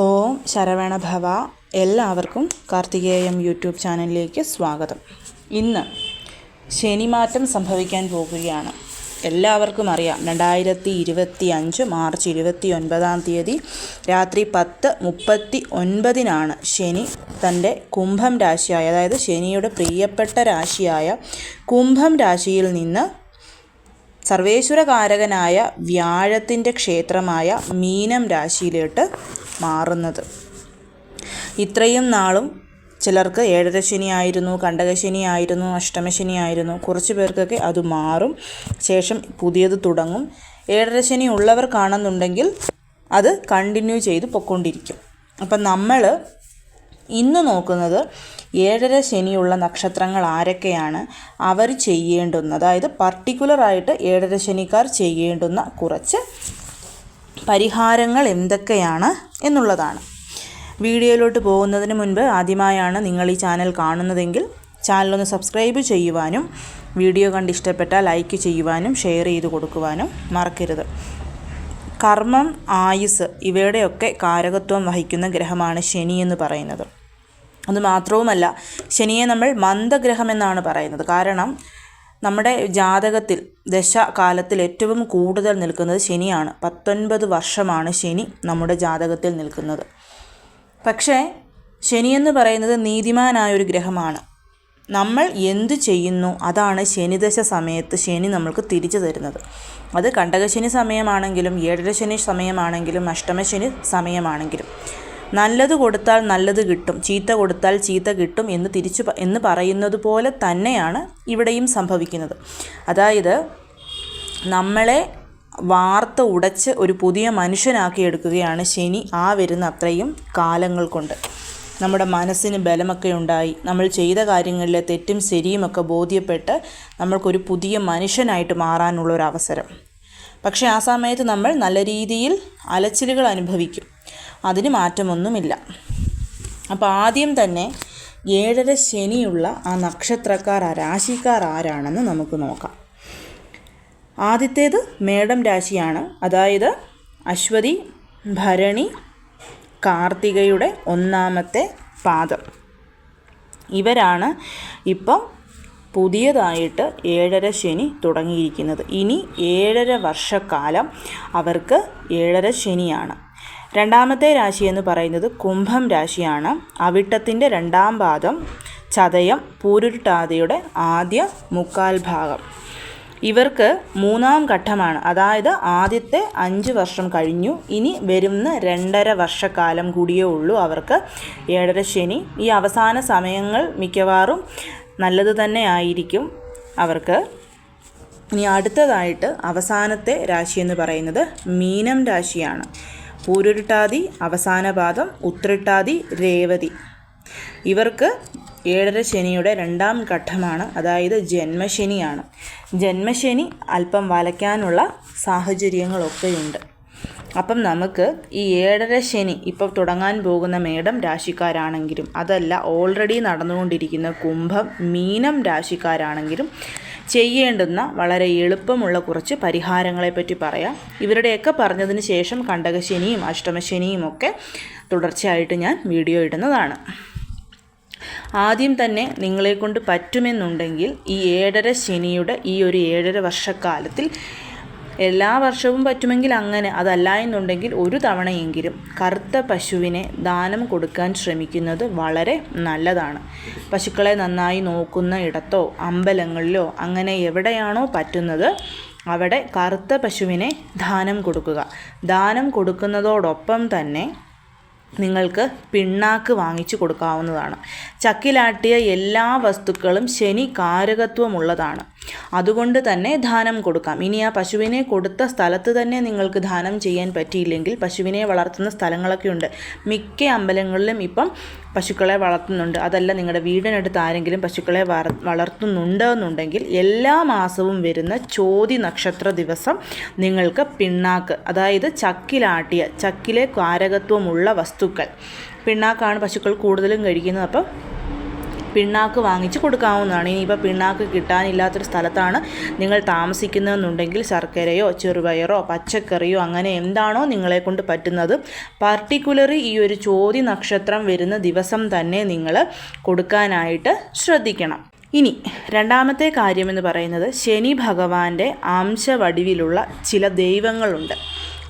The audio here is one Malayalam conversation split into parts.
ഓം ശരവണ ഭവ. എല്ലാവർക്കും കാർത്തികേയം യൂട്യൂബ് ചാനലിലേക്ക് സ്വാഗതം. ഇന്ന് ശനിമാറ്റം സംഭവിക്കാൻ പോകുകയാണ്. എല്ലാവർക്കും അറിയാം രണ്ടായിരത്തി ഇരുപത്തി അഞ്ച് മാർച്ച് ഇരുപത്തി ഒൻപതാം തീയതി രാത്രി പത്ത് മുപ്പത്തി ഒൻപതിനാണ് ശനി തന്റെ കുംഭം രാശിയായ അതായത് ശനിയുടെ പ്രിയപ്പെട്ട രാശിയായ കുംഭം രാശിയിൽ നിന്ന് സർവേശ്വരകാരകനായ വ്യാഴത്തിന്റെ ക്ഷേത്രമായ മീനം രാശിയിലോട്ട് മാറുന്നത്. ഇത്രയും നാളും ചിലർക്ക് കണ്ടകശനി ആയിരുന്നു അഷ്ടമശനി ആയിരുന്നു. കുറച്ച് പേർക്കൊക്കെ അത് മാറും. ശേഷം പുതിയത് തുടങ്ങും. ഏഴരശനി ഉള്ളവർ കാണുന്നുണ്ടെങ്കിൽ അത് കണ്ടിന്യൂ ചെയ്ത് പൊക്കൊണ്ടിരിക്കും. അപ്പം നമ്മൾ ഇന്ന് നോക്കുന്നത് ഏഴര ശനിയുള്ള നക്ഷത്രങ്ങൾ ആരൊക്കെയാണ് അവർ ചെയ്യേണ്ടുന്ന അതായത് പർട്ടിക്കുലറായിട്ട് ഏഴര ശനിക്കാർ ചെയ്യേണ്ടുന്ന കുറച്ച് പരിഹാരങ്ങൾ എന്തൊക്കെയാണ് എന്നുള്ളതാണ്. വീഡിയോയിലോട്ട് പോകുന്നതിന് മുൻപ് ആദ്യമായാണ് നിങ്ങൾ ഈ ചാനൽ കാണുന്നതെങ്കിൽ ചാനലൊന്ന് സബ്സ്ക്രൈബ് ചെയ്യുവാനും വീഡിയോ കണ്ട് ഇഷ്ടപ്പെട്ടാൽ ലൈക്ക് ചെയ്യുവാനും ഷെയർ ചെയ്ത് കൊടുക്കുവാനും മറക്കരുത്. കർമ്മം ആയുസ് ഇവയുടെയൊക്കെ കാരകത്വം വഹിക്കുന്ന ഗ്രഹമാണ് ശനി എന്ന് പറയുന്നത്. അത് മാത്രവുമല്ല ശനിയെ നമ്മൾ മന്ദഗ്രഹം എന്നാണ് പറയുന്നത്. കാരണം നമ്മുടെ ജാതകത്തിൽ ദശകാലത്തിൽ ഏറ്റവും കൂടുതൽ നിൽക്കുന്നത് ശനിയാണ്. പത്തൊൻപത് വർഷമാണ് ശനി നമ്മുടെ ജാതകത്തിൽ നിൽക്കുന്നത്. പക്ഷേ ശനിയെന്ന് പറയുന്നത് നീതിമാനായൊരു ഗ്രഹമാണ്. നമ്മൾ എന്ത് ചെയ്യുന്നു അതാണ് ശനിദശ സമയത്ത് ശനി നമ്മൾക്ക് തിരിച്ചു തരുന്നത്. അത് കണ്ടകശനി സമയമാണെങ്കിലും ഏഴരശനി സമയമാണെങ്കിലും അഷ്ടമശനി സമയമാണെങ്കിലും. നല്ലത് കൊടുത്താൽ നല്ലത് കിട്ടും ചീത്ത കൊടുത്താൽ ചീത്ത കിട്ടും എന്ന് തിരിച്ചു എന്ന് പറയുന്നത് പോലെ തന്നെയാണ് ഇവിടെയും സംഭവിക്കുന്നത്. അതായത് നമ്മളെ വാർത്ത ഉടച്ച് ഒരു പുതിയ മനുഷ്യനാക്കി എടുക്കുകയാണ് ശനി ആ വരുന്ന അത്രയും കാലങ്ങൾ കൊണ്ട്. നമ്മുടെ മനസ്സിന് ബലമൊക്കെ ഉണ്ടായി. നമ്മൾ ചെയ്ത കാര്യങ്ങളിലെ തെറ്റും ശരിയുമൊക്കെ ബോധ്യപ്പെട്ട് നമ്മൾക്കൊരു പുതിയ മനുഷ്യനായിട്ട് മാറാനുള്ള ഒരു അവസരം. പക്ഷേ ആ സമയത്ത് നമ്മൾ നല്ല രീതിയിൽ അലച്ചിലുകൾ അനുഭവിക്കും. അതിന് മാറ്റമൊന്നുമില്ല. അപ്പോൾ ആദ്യം തന്നെ ഏഴര ശനിയുള്ള ആ നക്ഷത്രക്കാർ ആ രാശിക്കാർ ആരാണെന്ന് നമുക്ക് നോക്കാം. ആദ്യത്തേത് മേടം രാശിയാണ്. അതായത് അശ്വതി ഭരണി കാർത്തികയുടെ ഒന്നാമത്തെ പാദം. ഇവരാണ് ഇപ്പം പുതിയതായിട്ട് ഏഴര ശനി തുടങ്ങിയിരിക്കുന്നത്. ഇനി ഏഴര വർഷക്കാലം അവർക്ക് ഏഴര ശനിയാണ്. രണ്ടാമത്തെ രാശി എന്ന് പറയുന്നത് കുംഭം രാശിയാണ്. അവിട്ടത്തിന്റെ രണ്ടാം പാദം ചതയം പൂരുരുട്ടാതയുടെ ആദ്യ മുക്കാൽ ഭാഗം. ഇവർക്ക് മൂന്നാം ഘട്ടമാണ്. അതായത് ആദ്യത്തെ അഞ്ച് വർഷം കഴിഞ്ഞു. ഇനി വരുന്ന രണ്ടര വർഷക്കാലം കൂടിയേ ഉള്ളൂ അവർക്ക് ഏഴര ശനി. ഈ അവസാന സമയങ്ങൾ മിക്കവാറും നല്ലത് തന്നെ ആയിരിക്കും അവർക്ക്. ഇനി അടുത്തതായിട്ട് അവസാനത്തെ രാശി എന്ന് പറയുന്നത് മീനം രാശിയാണ്. പൂരുരുട്ടാതി അവസാന പാദം ഉത്രട്ടാതി രേവതി. ഇവർക്ക് ഏഴര ശനിയുടെ രണ്ടാം ഘട്ടമാണ് അതായത് ജന്മശനിയാണ്. ജന്മശനി അല്പം വലയ്ക്കാനുള്ള സാഹചര്യങ്ങളൊക്കെയുണ്ട്. അപ്പം നമുക്ക് ഈ ഏഴര ശനി ഇപ്പോൾ തുടങ്ങാൻ പോകുന്ന മേടം രാശിക്കാരാണെങ്കിലും അതല്ല ഓൾറെഡി നടന്നുകൊണ്ടിരിക്കുന്ന കുംഭം മീനം രാശിക്കാരാണെങ്കിലും ചെയ്യേണ്ടുന്ന വളരെ എളുപ്പമുള്ള കുറച്ച് പരിഹാരങ്ങളെപ്പറ്റി പറയാം. ഇവരുടെയൊക്കെ പറഞ്ഞതിന് ശേഷം കണ്ടകശനിയും അഷ്ടമശനിയും ഒക്കെ തുടർച്ചയായിട്ട് ഞാൻ വീഡിയോ ഇടുന്നതാണ്. ആദ്യം തന്നെ നിങ്ങളെ കൊണ്ട് പറ്റുമെന്നുണ്ടെങ്കിൽ ഈ ഏഴര ശനിയുടെ ഈ ഒരു ഏഴര വർഷക്കാലത്തിൽ എല്ലാ വർഷവും പറ്റുമെങ്കിൽ അങ്ങനെ അതല്ല എന്നുണ്ടെങ്കിൽ ഒരു തവണയെങ്കിലും കറുത്ത പശുവിനെ ദാനം കൊടുക്കാൻ ശ്രമിക്കുന്നത് വളരെ നല്ലതാണ്. പശുക്കളെ നന്നായി നോക്കുന്ന ഇടത്തോ അമ്പലങ്ങളിലോ അങ്ങനെ എവിടെയാണോ പറ്റുന്നത് അവിടെ കറുത്ത പശുവിനെ ദാനം കൊടുക്കുക. ദാനം കൊടുക്കുന്നതോടൊപ്പം തന്നെ നിങ്ങൾക്ക് പിണ്ണാക്ക് വാങ്ങിച്ചു കൊടുക്കാവുന്നതാണ്. ചക്കിലാട്ടിയ എല്ലാ വസ്തുക്കളും ശനി കാരകത്വമുള്ളതാണ് അതുകൊണ്ട് തന്നെ ദാനം കൊടുക്കാം. ഇനി ആ പശുവിനെ കൊടുത്ത സ്ഥലത്ത് തന്നെ നിങ്ങൾക്ക് ദാനം ചെയ്യാൻ പറ്റിയില്ലെങ്കിൽ പശുവിനെ വളർത്തുന്ന സ്ഥലങ്ങളൊക്കെ ഉണ്ട്. മിക്ക അമ്പലങ്ങളിലും ഇപ്പം പശുക്കളെ വളർത്തുന്നുണ്ട്. അതല്ല നിങ്ങളുടെ വീടിനടുത്ത് ആരെങ്കിലും പശുക്കളെ വളർത്തുന്നുണ്ട് എന്നുണ്ടെങ്കിൽ എല്ലാ മാസവും വരുന്ന ചോതി നക്ഷത്ര ദിവസം നിങ്ങൾക്ക് പിണ്ണാക്ക് അതായത് ചക്കിലാട്ടിയ ചക്കിലെ കാരകത്വമുള്ള വസ്തുക്കൾ. പിണ്ണാക്കാണ് പശുക്കൾ കൂടുതലും കഴിക്കുന്നത്. അപ്പം പിണ്ണാക്ക് വാങ്ങിച്ച് കൊടുക്കാവുന്നതാണ്. ഇനിയിപ്പോൾ പിണ്ണാക്ക് കിട്ടാനില്ലാത്തൊരു സ്ഥലത്താണ് നിങ്ങൾ താമസിക്കുന്നതെന്നുണ്ടെങ്കിൽ ശർക്കരയോ ചെറുപയറോ പച്ചക്കറിയോ അങ്ങനെ എന്താണോ നിങ്ങളെ കൊണ്ട് പറ്റുന്നത്. പർട്ടിക്കുലറി ഈ ഒരു ചോതി നക്ഷത്രം വരുന്ന ദിവസം തന്നെ നിങ്ങൾ കൊടുക്കാനായിട്ട് ശ്രദ്ധിക്കണം. ഇനി രണ്ടാമത്തെ കാര്യമെന്ന് പറയുന്നത് ശനി ഭഗവാന്റെ അംശവടിവിലുള്ള ചില ദൈവങ്ങളുണ്ട്.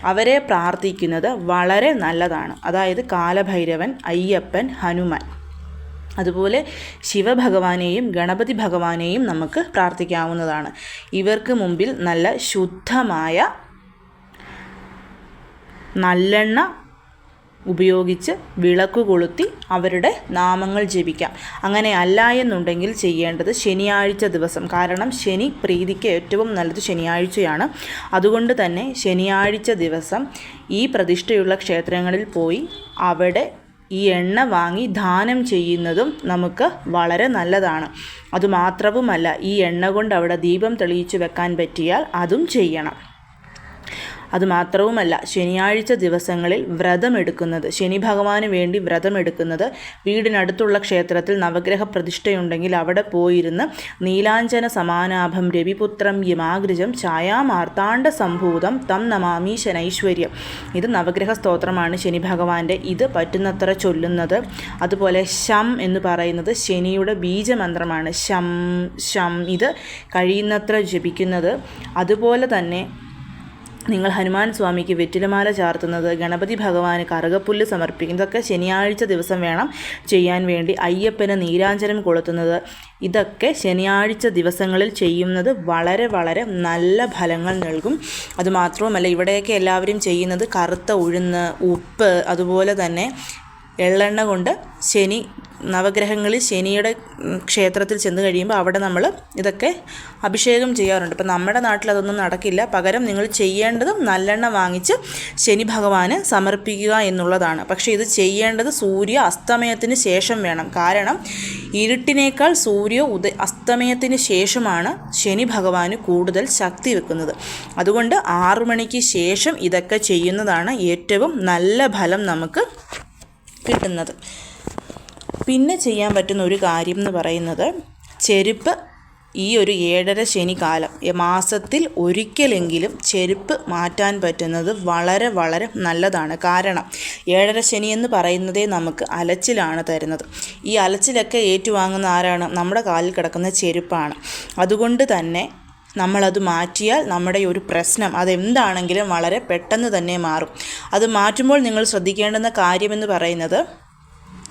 അവരെ പ്രാർത്ഥിക്കുന്നത് വളരെ നല്ലതാണ്. അതായത് കാലഭൈരവൻ അയ്യപ്പൻ ഹനുമാൻ. അതുപോലെ ശിവഭഗവാനെയും ഗണപതി ഭഗവാനെയും നമുക്ക് പ്രാർത്ഥിക്കാവുന്നതാണ്. ഇവർക്ക് മുമ്പിൽ നല്ല ശുദ്ധമായ നല്ലെണ്ണ ഉപയോഗിച്ച് വിളക്ക് കൊളുത്തി അവരുടെ നാമങ്ങൾ ജപിക്കാം. അങ്ങനെ അല്ല എന്നുണ്ടെങ്കിൽ ചെയ്യേണ്ടത് ശനിയാഴ്ച ദിവസം. കാരണം ശനി പ്രീതിക്ക് ഏറ്റവും നല്ലത് ശനിയാഴ്ചയാണ്. അതുകൊണ്ട് തന്നെ ശനിയാഴ്ച ദിവസം ഈ പ്രതിഷ്ഠയുള്ള ക്ഷേത്രങ്ങളിൽ പോയി അവിടെ ഈ എണ്ണ വാങ്ങി ദാനം ചെയ്യുന്നതും നമുക്ക് വളരെ നല്ലതാണ്. അതുമാത്രവുമല്ല ഈ എണ്ണ കൊണ്ട് അവിടെ ദീപം തെളിയിച്ചു വെക്കാൻ പറ്റിയാൽ അതും ചെയ്യണം. അതുമാത്രവുമല്ല ശനിയാഴ്ച ദിവസങ്ങളിൽ വ്രതമെടുക്കുന്നത് ശനി ഭഗവാന് വേണ്ടി വ്രതമെടുക്കുന്നത് വീടിനടുത്തുള്ള ക്ഷേത്രത്തിൽ നവഗ്രഹ പ്രതിഷ്ഠയുണ്ടെങ്കിൽ അവിടെ പോയിരുന്ന് നീലാഞ്ചന സമാനാഭം രവിപുത്രം യമാഗ്രജം ഛായാമാർത്താണ്ഡ സംഭൂതം തം നമാമി ശനൈശ്വര്യം. ഇത് നവഗ്രഹ സ്തോത്രമാണ് ശനി ഭഗവാന്റെ ഇത് പറ്റുന്നത്ര ചൊല്ലുന്നത് അതുപോലെ ശം എന്ന് പറയുന്നത് ശനിയുടെ ബീജമന്ത്രമാണ്. ശം ശം. ഇത് കഴിയുന്നത്ര ജപിക്കുന്നത്. അതുപോലെ തന്നെ നിങ്ങൾ ഹനുമാൻ സ്വാമിക്ക് വെറ്റിലമാല ചാർത്തുന്നത് ഗണപതി ഭഗവാന് കറുകപ്പുല്ല് സമർപ്പിക്കുന്നതൊക്കെ ശനിയാഴ്ച ദിവസം വേണം ചെയ്യാൻ വേണ്ടി അയ്യപ്പന് നീരാഞ്ജനം കൊളുത്തുന്നത്. ഇതൊക്കെ ശനിയാഴ്ച ദിവസങ്ങളിൽ ചെയ്യുന്നത് വളരെ വളരെ നല്ല ഫലങ്ങൾ നൽകും. അതുമാത്രവുമല്ല ഇവിടെയൊക്കെ എല്ലാവരും ചെയ്യുന്നത് കറുത്ത ഉഴുന്ന് ഉപ്പ് അതുപോലെ തന്നെ എള്ളെണ്ണ കൊണ്ട് ശനി നവഗ്രഹങ്ങളിൽ ശനിയുടെ ക്ഷേത്രത്തിൽ ചെന്ന് കഴിയുമ്പോൾ അവിടെ നമ്മൾ ഇതൊക്കെ അഭിഷേകം ചെയ്യാറുണ്ട്. ഇപ്പം നമ്മുടെ നാട്ടിൽ അതൊന്നും നടക്കില്ല. പകരം നിങ്ങൾ ചെയ്യേണ്ടതും നല്ലെണ്ണ വാങ്ങിച്ച് ശനി ഭഗവാന് സമർപ്പിക്കുക എന്നുള്ളതാണ്. പക്ഷേ ഇത് ചെയ്യേണ്ടത് സൂര്യ അസ്തമയത്തിന് ശേഷം വേണം. കാരണം ഇരുട്ടിനേക്കാൾ സൂര്യ ഉദ അസ്തമയത്തിന് ശേഷമാണ് ശനി ഭഗവാന് കൂടുതൽ ശക്തി വെക്കുന്നത്. അതുകൊണ്ട് ആറു മണിക്ക് ശേഷം ഇതൊക്കെ ചെയ്യുന്നതാണ് ഏറ്റവും നല്ല ഫലം നമുക്ക് കിട്ടുന്നത്. പിന്നെ ചെയ്യാൻ പറ്റുന്ന ഒരു കാര്യം എന്ന് പറയുന്നത് ചെരുപ്പ് ഈ ഒരു ഏഴര കാലം മാസത്തിൽ ഒരിക്കലെങ്കിലും ചെരുപ്പ് മാറ്റാൻ പറ്റുന്നത് വളരെ വളരെ നല്ലതാണ്. കാരണം ഏഴര ശനി എന്ന് പറയുന്നതേ നമുക്ക് അലച്ചിലാണ് തരുന്നത്. ഈ അലച്ചിലൊക്കെ ഏറ്റുവാങ്ങുന്ന ആരാണ്? നമ്മുടെ കാലിൽ കിടക്കുന്ന ചെരുപ്പാണ്. അതുകൊണ്ട് തന്നെ നമ്മളത് മാറ്റിയാൽ നമ്മുടെ ഒരു പ്രശ്നം അതെന്താണെങ്കിലും വളരെ പെട്ടെന്ന് തന്നെ മാറും. അത് മാറ്റുമ്പോൾ നിങ്ങൾ ശ്രദ്ധിക്കേണ്ടുന്ന കാര്യമെന്ന് പറയുന്നത്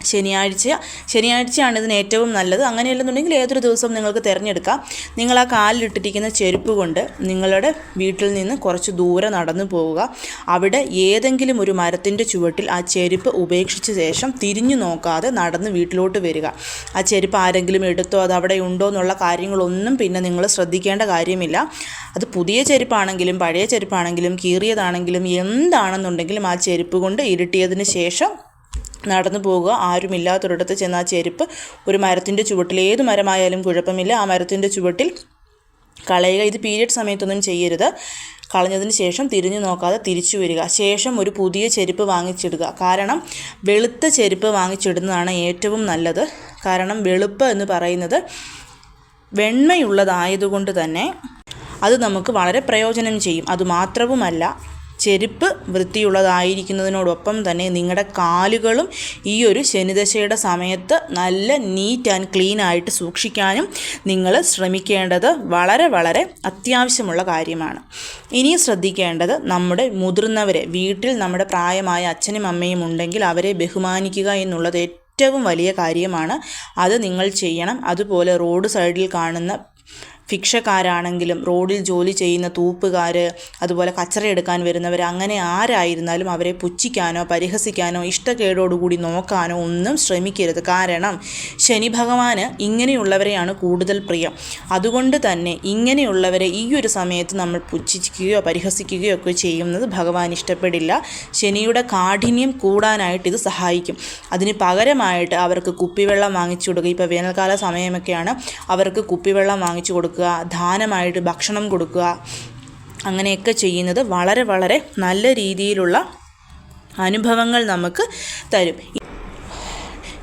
ശനിയാഴ്ച ശനിയാഴ്ചയാണ് ഇതിന് ഏറ്റവും നല്ലത്. അങ്ങനെയല്ലെന്നുണ്ടെങ്കിൽ ഏതൊരു ദിവസവും നിങ്ങൾക്ക് തിരഞ്ഞെടുക്കാം. നിങ്ങൾ ആ കാലിലിട്ടിരിക്കുന്ന ചെരുപ്പ് കൊണ്ട് നിങ്ങളുടെ വീട്ടിൽ നിന്ന് കുറച്ച് ദൂരെ നടന്നു പോവുക. അവിടെ ഏതെങ്കിലും ഒരു മരത്തിന്റെ ചുവട്ടിൽ ആ ചെരുപ്പ് ഉപേക്ഷിച്ച ശേഷം തിരിഞ്ഞു നോക്കാതെ നടന്ന് വീട്ടിലോട്ട് വരിക. ആ ചെരുപ്പ് ആരെങ്കിലും എടുത്തോ അത് അവിടെ ഉണ്ടോ എന്നുള്ള കാര്യങ്ങളൊന്നും പിന്നെ നിങ്ങൾ ശ്രദ്ധിക്കേണ്ട കാര്യമില്ല. അത് പുതിയ ചെരുപ്പാണെങ്കിലും പഴയ ചെരുപ്പാണെങ്കിലും കീറിയതാണെങ്കിലും എന്താണെന്നുണ്ടെങ്കിലും ആ ചെരുപ്പ് കൊണ്ട് ഇരുട്ടിയതിന് ശേഷം നടന്നു പോവുക ആരുമില്ലാത്തൊരിടത്ത് ചെന്ന് ആ ചെരുപ്പ് ഒരു മരത്തിന്റെ ചുവട്ടിൽ ഏത് മരമായാലും കുഴപ്പമില്ല ആ മരത്തിന്റെ ചുവട്ടിൽ കളയുക. ഇത് പീരിയഡ് സമയത്തൊന്നും ചെയ്യരുത്. കളഞ്ഞതിന് ശേഷം തിരിഞ്ഞു നോക്കാതെ തിരിച്ചു വരിക. ശേഷം ഒരു പുതിയ ചെരുപ്പ് വാങ്ങിച്ചിടുക. കാരണം വെളുത്ത ചെരുപ്പ് വാങ്ങിച്ചിടുന്നതാണ് ഏറ്റവും നല്ലത്. കാരണം വെളുപ്പ് എന്ന് പറയുന്നത് വെണ്മയുള്ളതായതുകൊണ്ട് തന്നെ അത് നമുക്ക് വളരെ പ്രയോജനം ചെയ്യും. അതുമാത്രവുമല്ല ചെരുപ്പ് വൃത്തിയുള്ളതായിരിക്കുന്നതിനോടൊപ്പം തന്നെ നിങ്ങളുടെ കാലുകളും ഈ ഒരു ശനിദശയുടെ സമയത്ത് നല്ല നീറ്റ് ആൻഡ് ക്ലീൻ ആയിട്ട് സൂക്ഷിക്കാനും നിങ്ങൾ ശ്രമിക്കേണ്ടത് വളരെ വളരെ അത്യാവശ്യമുള്ള കാര്യമാണ്. ഇനിയും ശ്രദ്ധിക്കേണ്ടത് നമ്മുടെ മുതിർന്നവരെ വീട്ടിൽ നമ്മുടെ പ്രായമായ അച്ഛനും അമ്മയും ഉണ്ടെങ്കിൽ അവരെ ബഹുമാനിക്കുക എന്നുള്ളത് ഏറ്റവും വലിയ കാര്യമാണ്. അത് നിങ്ങൾ ചെയ്യണം. അതുപോലെ റോഡ് സൈഡിൽ കാണുന്ന ഭിക്ഷക്കാരാണെങ്കിലും റോഡിൽ ജോലി ചെയ്യുന്ന തൂപ്പുകാർ അതുപോലെ കച്ചറ എടുക്കാൻ വരുന്നവർ അങ്ങനെ ആരായിരുന്നാലും അവരെ പുച്ഛിക്കാനോ പരിഹസിക്കാനോ ഇഷ്ടക്കേടോടുകൂടി നോക്കാനോ ഒന്നും ശ്രമിക്കരുത്. കാരണം ശനി ഭഗവാന് ഇങ്ങനെയുള്ളവരെയാണ് കൂടുതൽ പ്രിയം. അതുകൊണ്ട് തന്നെ ഇങ്ങനെയുള്ളവരെ ഈ ഒരു സമയത്ത് നമ്മൾ പുച്ഛിക്കുകയോ പരിഹസിക്കുകയോ ഒക്കെ ചെയ്യുന്നത് ഭഗവാൻ ഇഷ്ടപ്പെടില്ല. ശനിയുടെ കാഠിന്യം കൂടാനായിട്ട് ഇത് സഹായിക്കും. അതിന് പകരമായിട്ട് അവർക്ക് കുപ്പിവെള്ളം വാങ്ങിച്ചു കൊടുക്കുക. ഇപ്പോൾ വേനൽക്കാല സമയമൊക്കെയാണ്. അവർക്ക് കുപ്പിവെള്ളം വാങ്ങിച്ചു കൊടുക്കുക. ദാനമായിട്ട് ഭക്ഷണം കൊടുക്കുക അങ്ങനെയൊക്കെ ചെയ്യുന്നത് വളരെ വളരെ നല്ല രീതിയിലുള്ള അനുഭവങ്ങൾ നമുക്ക് തരും.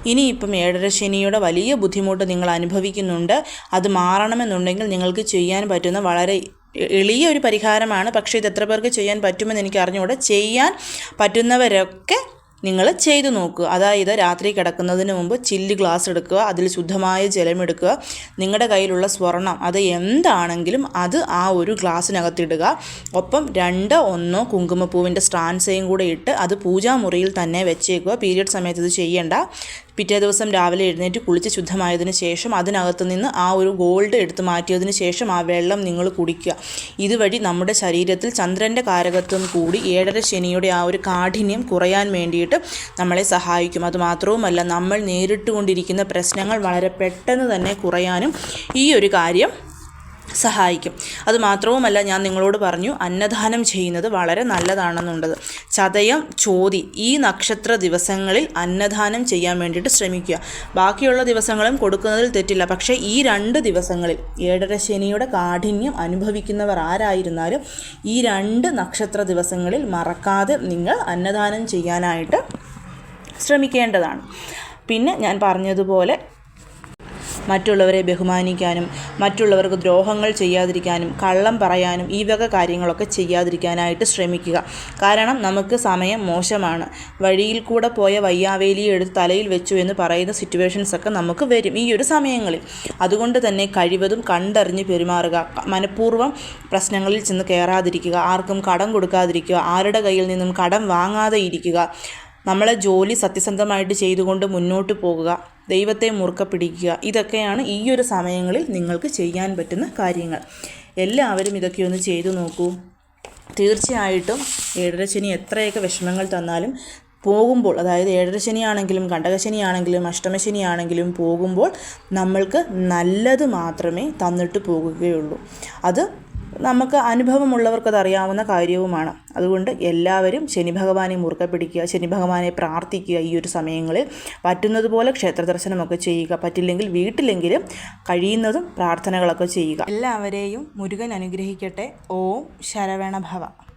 ഇനിയിപ്പം ഏഴര ശനിയുടെ വലിയ ബുദ്ധിമുട്ട് നിങ്ങൾ അനുഭവിക്കുന്നുണ്ട്. അത് മാറണമെന്നുണ്ടെങ്കിൽ നിങ്ങൾക്ക് ചെയ്യാൻ പറ്റുന്ന വളരെ എളിയ ഒരു പരിഹാരമാണ്. പക്ഷേ ഇത് എത്ര പേർക്ക് ചെയ്യാൻ പറ്റുമെന്ന് എനിക്ക് അറിഞ്ഞുകൂടെ ചെയ്യാൻ പറ്റുന്നവരൊക്കെ നിങ്ങൾ ചെയ്തു നോക്കുക. അതായത് രാത്രി കിടക്കുന്നതിന് മുമ്പ് ചില്ല് ഗ്ലാസ് എടുക്കുക അതിൽ ശുദ്ധമായ ജലമെടുക്കുക നിങ്ങളുടെ കയ്യിലുള്ള സ്വർണം അത് എന്താണെങ്കിലും അത് ആ ഒരു ഗ്ലാസ്സിനകത്തിടുക ഒപ്പം രണ്ട് ഒന്നോ കുങ്കുമപ്പൂവിന്റെ സ്റ്റാൻസയും കൂടെ ഇട്ട് അത് പൂജാമുറിയിൽ തന്നെ വെച്ചേക്കുക. പീരിയഡ് സമയത്ത് ഇത് ചെയ്യേണ്ട. പിറ്റേ ദിവസം രാവിലെ എഴുന്നേറ്റ് കുളിച്ച് ശുദ്ധമായതിനു ശേഷം അതിനകത്ത് നിന്ന് ആ ഒരു ഗോൾഡ് എടുത്ത് മാറ്റിയതിനു ശേഷം ആ വെള്ളം നിങ്ങൾ കുടിക്കുക. ഇതുവഴി നമ്മുടെ ശരീരത്തിൽ ചന്ദ്രന്റെ കാരകത്വം കൂടി ഏഴര ശനിയുടെ ആ ഒരു കാഠിന്യം കുറയാൻ വേണ്ടിയിട്ട് നമ്മളെ സഹായിക്കും. അതുമാത്രവുമല്ല നമ്മൾ നേരിട്ടുകൊണ്ടിരിക്കുന്ന പ്രശ്നങ്ങൾ വളരെ പെട്ടെന്ന് തന്നെ കുറയാനും ഈ ഒരു കാര്യം സഹായിക്കും. അതുമാത്രവുമല്ല ഞാൻ നിങ്ങളോട് പറഞ്ഞു അന്നദാനം ചെയ്യുന്നത് വളരെ നല്ലതാണെന്നുള്ളത് ചതയം ചോതി ഈ നക്ഷത്ര ദിവസങ്ങളിൽ അന്നദാനം ചെയ്യാൻ വേണ്ടിയിട്ട് ശ്രമിക്കുക. ബാക്കിയുള്ള ദിവസങ്ങളും കൊടുക്കുന്നതിൽ തെറ്റില്ല. പക്ഷേ ഈ രണ്ട് ദിവസങ്ങളിൽ ഏഴര ശനിയുടെ കാഠിന്യം അനുഭവിക്കുന്നവർ ആരായിരുന്നാലും ഈ രണ്ട് നക്ഷത്ര ദിവസങ്ങളിൽ മറക്കാതെ നിങ്ങൾ അന്നദാനം ചെയ്യാനായിട്ട് ശ്രമിക്കേണ്ടതാണ്. പിന്നെ ഞാൻ പറഞ്ഞതുപോലെ മറ്റുള്ളവരെ ബഹുമാനിക്കാനും മറ്റുള്ളവർക്ക് ദ്രോഹങ്ങൾ ചെയ്യാതിരിക്കാനും കള്ളം പറയാനും ഈ വക കാര്യങ്ങളൊക്കെ ചെയ്യാതിരിക്കാനായിട്ട് ശ്രമിക്കുക. കാരണം നമുക്ക് സമയം മോശമാണ്. വഴിയിൽ കൂടെ പോയ വയ്യാവേലി എടുത്ത് തലയിൽ വെച്ചു എന്ന് പറയുന്ന സിറ്റുവേഷൻസ് ഒക്കെ നമുക്ക് വരും ഈ ഒരു സമയങ്ങളിൽ. അതുകൊണ്ട് തന്നെ കഴിവതും കണ്ടറിഞ്ഞ് പെരുമാറുക. മനഃപൂർവം പ്രശ്നങ്ങളിൽ ചെന്ന് കയറാതിരിക്കുക. ആർക്കും കടം കൊടുക്കാതിരിക്കുക. ആരുടെ കയ്യിൽ നിന്നും കടം വാങ്ങാതെ ഇരിക്കുക. നമ്മളെ ജോലി സത്യസന്ധമായിട്ട് ചെയ്തുകൊണ്ട് മുന്നോട്ട് പോകുക ദൈവത്തെ മുറുക്ക പിടിക്കുക ഇതൊക്കെയാണ് ഈ ഒരു സമയങ്ങളിൽ നിങ്ങൾക്ക് ചെയ്യാൻ പറ്റുന്ന കാര്യങ്ങൾ. എല്ലാവരും ഇതൊക്കെ ഒന്ന് ചെയ്തു നോക്കൂ. തീർച്ചയായിട്ടും ഏഴരശനി എത്രയൊക്കെ വിഷമങ്ങൾ തന്നാലും പോകുമ്പോൾ അതായത് ഏഴരശനിയാണെങ്കിലും കണ്ടകശനിയാണെങ്കിലും അഷ്ടമശനിയാണെങ്കിലും പോകുമ്പോൾ നമ്മൾക്ക് നല്ലത് മാത്രമേ തന്നിട്ട് പോകുകയുള്ളൂ. അത് നമുക്ക് അനുഭവമുള്ളവർക്കത് അറിയാവുന്ന കാര്യവുമാണ്. അതുകൊണ്ട് എല്ലാവരും ശനി ഭഗവാനെ മുറുക്ക പിടിക്കുക ശനി ഭഗവാനെ പ്രാർത്ഥിക്കുക ഈ ഒരു സമയങ്ങളിൽ. പറ്റുന്നതുപോലെ ക്ഷേത്ര ദർശനമൊക്കെ ചെയ്യുക പറ്റില്ലെങ്കിൽ വീട്ടിലെങ്കിലും കഴിയുന്നതും പ്രാർത്ഥനകളൊക്കെ ചെയ്യുക. എല്ലാവരെയും മുരുകൻ അനുഗ്രഹിക്കട്ടെ. ഓം ശരവണഭവ.